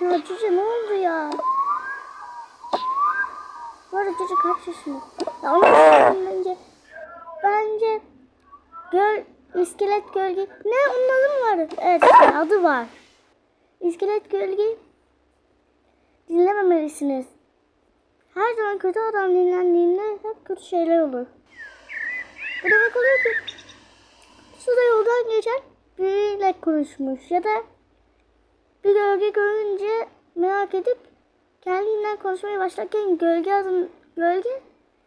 Ya Cüce ne oldu ya? Bu arada Cüce kaç yaşında? Ya söyleyeyim bence. Bence göl, iskelet gölge. Ne onun adı mı var? Evet adı var. İskelet gölge dinlememelisiniz. Her zaman kötü adam dinlendiğinde hep kötü şeyler olur. Bu demek oluyor ki suda yoldan geçen biriyle konuşmuş ya da bir gölge görünce merak edip kendinden konuşmaya başlarken gölge adın gölge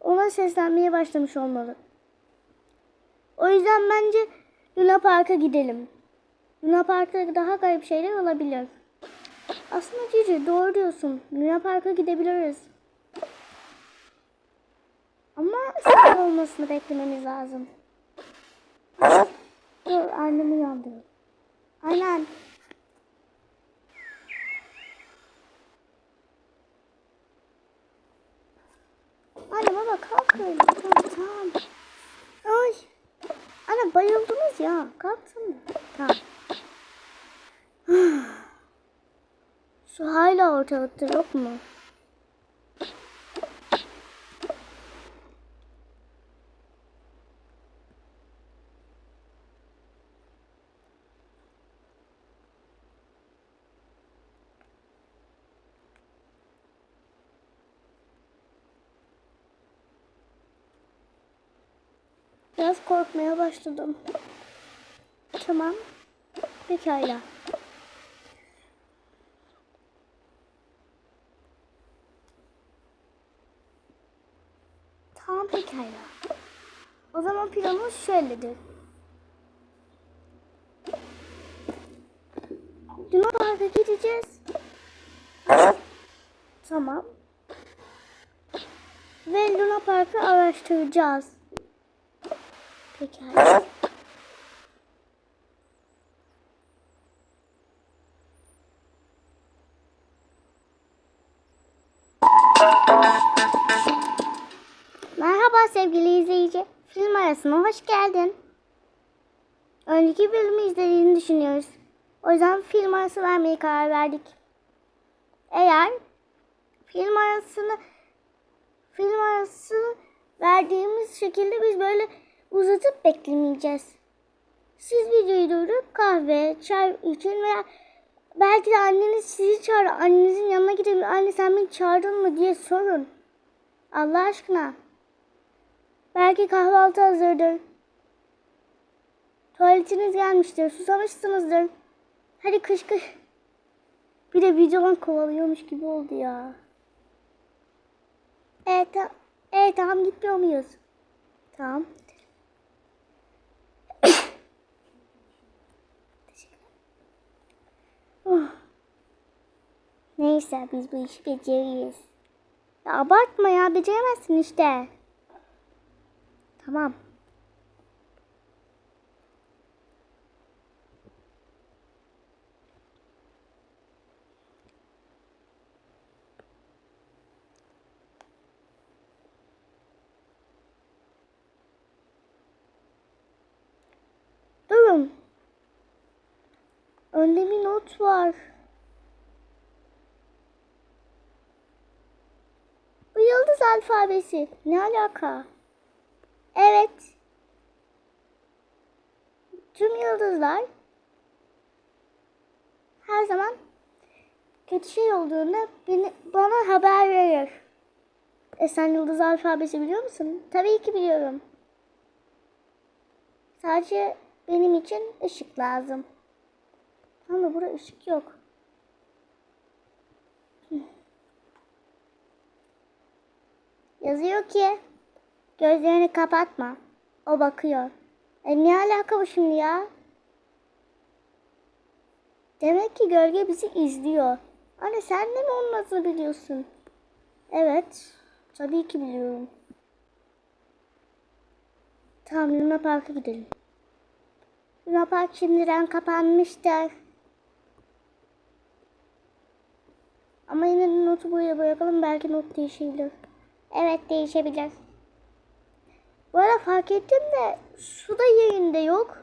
ona seslenmeye başlamış olmalı. O yüzden bence Luna Park'a gidelim. Luna Park'ta daha garip şeyler olabilir. Aslında Cici doğru diyorsun. Luna Park'a gidebiliriz. Ama sabah olmasını beklememiz lazım. Dur annemi uyandırayım. Aynen. Anne baba kalkın. Tamam tamam. Ay. Anne bayıldınız ya. Kalksın. Tamam. Su hala ortalıkta yok mu? Biraz korkmaya başladım. Tamam. Pekala. Tamam pekala. O zaman planımız şöyledir. Luna Park'a gideceğiz. Tamam. Ve Luna Park'ı araştıracağız. Merhaba sevgili izleyici. Film arasına hoş geldin. Önceki bölümü izlediğini düşünüyoruz. O yüzden film arası vermeye karar verdik. Eğer film arasını film arası verdiğimiz şekilde biz böyle uzatıp beklemeyeceğiz. Siz videoyu durdurup kahve, çay için veya belki de anneniz sizi çağır, annenizin yanına gidin. Anne sen beni çağırdın mı diye sorun. Allah aşkına. Belki kahvaltı hazırdır. Tuvaletiniz gelmiştir. Susamışsınızdır. Hadi kış kış. Bir de videodan kovalıyormuş gibi oldu ya. Evet, evet tamam gitmiyor muyuz? Tamam. Neyse biz bu işi beceririz. Ya abartma ya beceremezsin işte. Tamam. Durun. Önde bir not var. Bu yıldız alfabesi. Ne alaka? Evet. Tüm yıldızlar her zaman kötü şey olduğunda beni, bana haber verir. E sen yıldız alfabesi biliyor musun? Tabii ki biliyorum. Sadece benim için ışık lazım. Ama burada ışık yok. Yazıyor ki gözlerini kapatma. O bakıyor. E ne alaka bu şimdi ya? Demek ki gölge bizi izliyor. Anne sen de mi onun adını biliyorsun? Evet. Tabii ki biliyorum. Tamam Luna Park'a gidelim. Luna Park şimdiden kapanmıştır. Ama yine de notu buraya bırakalım. Belki not değişebilir. Evet değişebilir. Bu arada fark ettim de su da yerinde yok.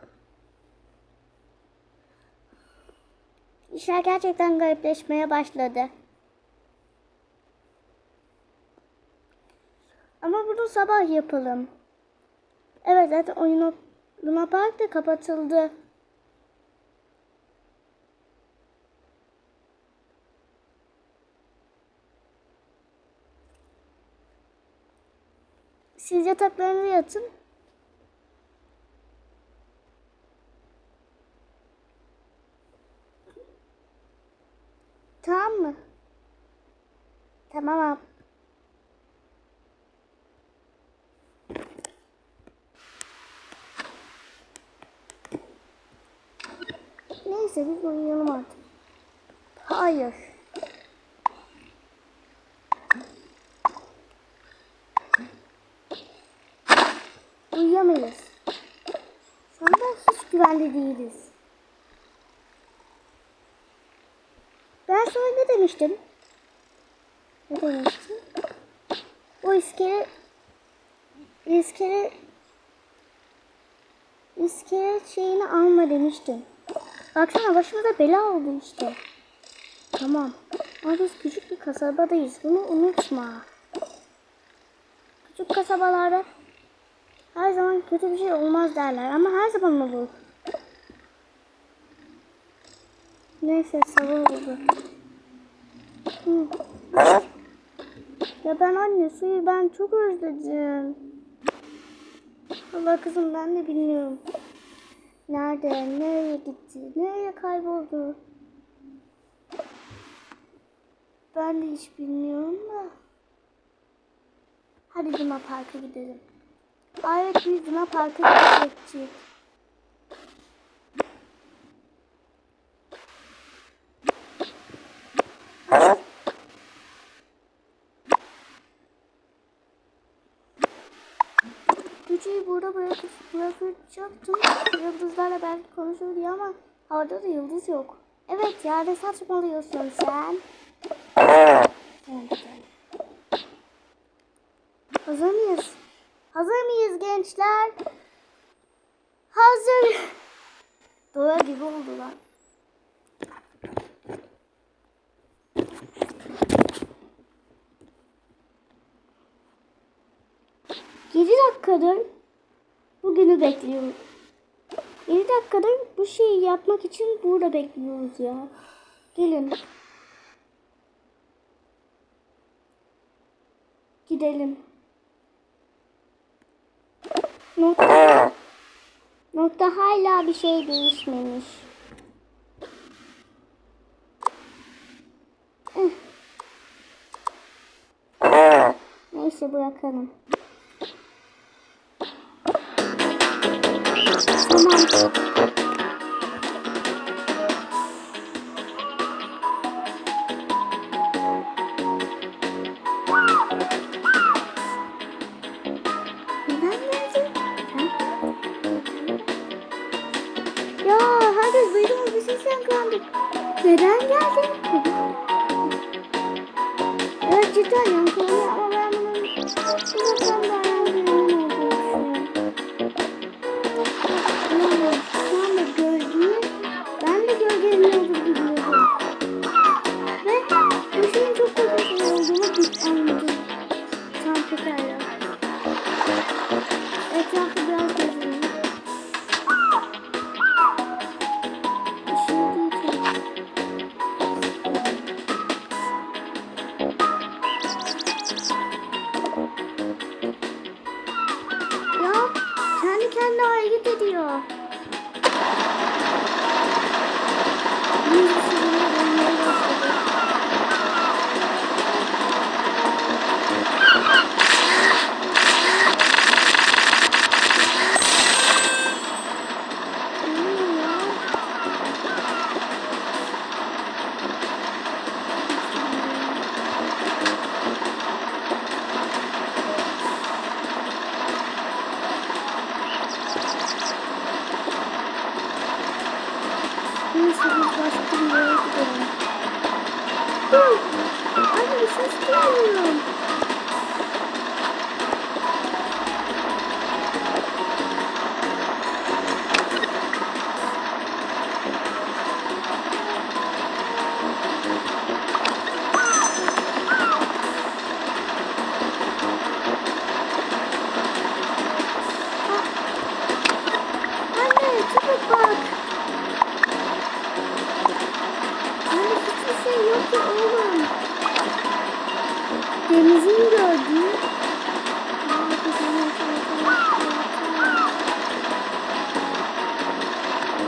İşler gerçekten garipleşmeye başladı. Ama bunu sabah yapalım. Evet zaten oyun Luna Park da kapatıldı. Siz yataklarınıza yatın. Tamam mı? Tamam abi. Neyse biz uyuyalım artık. Hayır. Uyuyamayız. Şu anda hiç güvende değiliz. Ben sana ne demiştim? Ne demiştim? O iskele iskele iskele şeyini alma demiştim. Baksana başımıza bela oldu işte. Tamam. Ama biz küçük bir kasabadayız. Bunu unutma. Küçük kasabalarda her zaman kötü bir şey olmaz derler ama her zaman olur. Neyse sabah oldu. Ya ben anne suyu ben çok özledim. Allah kızım ben de bilmiyorum. Nerede? Nereye gitti? Nereye kayboldu? Ben de hiç bilmiyorum da. Hadi Luna Park'a gidelim. Evet biz Luna Park'a gidecektik. Gücüyü burada bırakıp bırakacaktım. Yıldızlarla belki konuşur diye ama havada da yıldız yok. Evet ya ne saçmalıyorsun sen? Evet. Hazır mıyız? Gençler? Hazır. Doğa gibi oldular. Yedi dakikadır bugünü bekliyorum. Yedi dakikadır bu şeyi yapmak için burada bekliyoruz ya. Gelin. Gidelim. Nokta. Nokta hala bir şey değişmemiş. Neyse bırakalım. Tamam.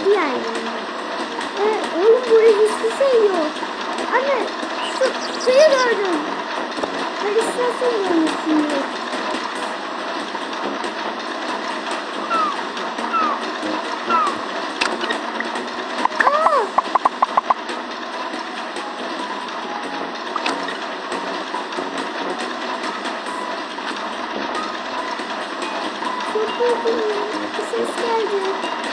Diğer yerine. Ee, oğlum burada hiçbir şey yok. Anne su, suyu gördüm. Halüsinasyon görmüşsündür. Çok korktum. Bir ses geldi.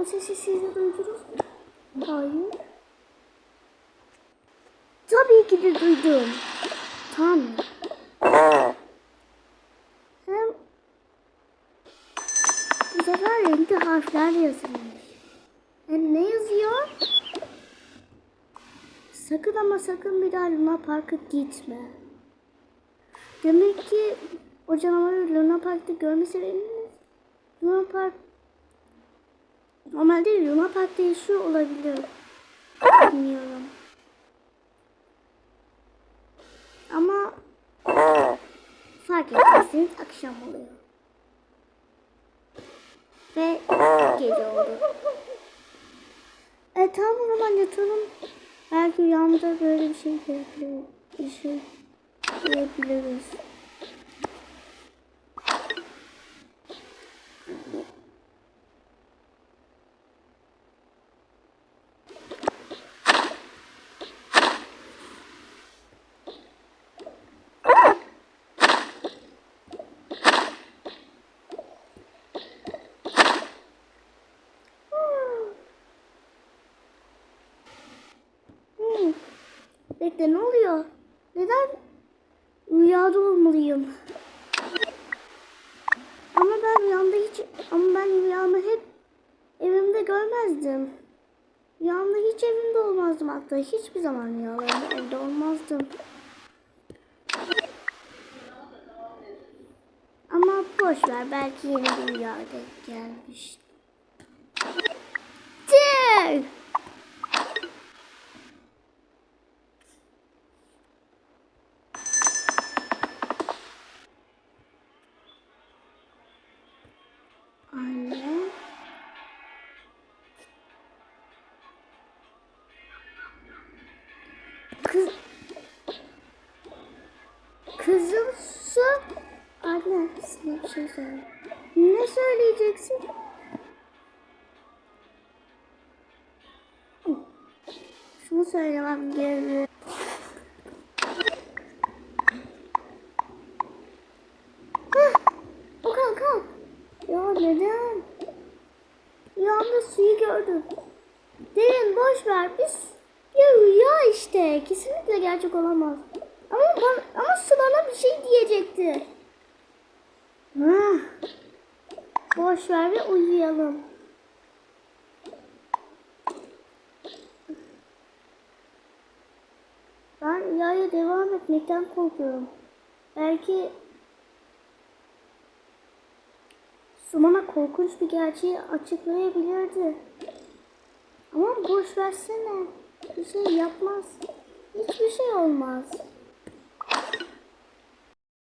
O sesi siz de duydunuz mu? Hayır. Tabii ki de duydum. Tamam. Hem bu sefer renkli harfler yazılmış. Hem ne yazıyor? Sakın ama sakın bir daha Luna Park'a gitme. Demek ki o canavarı Luna Park'ta görmeseydiniz Luna Park Normalde Luna Park'ta yaşıyor olabilir. Bilmiyorum. Ama fark etmezseniz akşam oluyor. Ve gece oldu. E tamam o zaman yatalım. Belki rüyamda böyle bir şey görebiliriz. Bir şey görebiliriz. Bekle ne oluyor? Neden rüyada olmalıyım? Ama ben rüyamda hiç ama ben rüyamı hep evimde görmezdim. Rüyamda hiç evimde olmazdım hatta hiçbir zaman rüyalarımda evde olmazdım. Ama boş ver belki yeni bir rüya denk gelmiş. Kız... Kızım su... Anne sana bir şey söyle. Ne söyleyeceksin? Şunu söylemem gerekiyor. Hah, o kalk kalk. Ya neden? Rüyamda suyu gördüm. Derin boş ver biz. Ya rüya işte. Gerçek olamaz. Ama bana, ama su bana bir şey diyecekti. Boş ver ve uyuyalım. Ben rüyaya devam etmekten korkuyorum. Belki Su bana korkunç bir gerçeği açıklayabilirdi. Ama boş versene. Bir şey yapmaz. Hiçbir şey olmaz.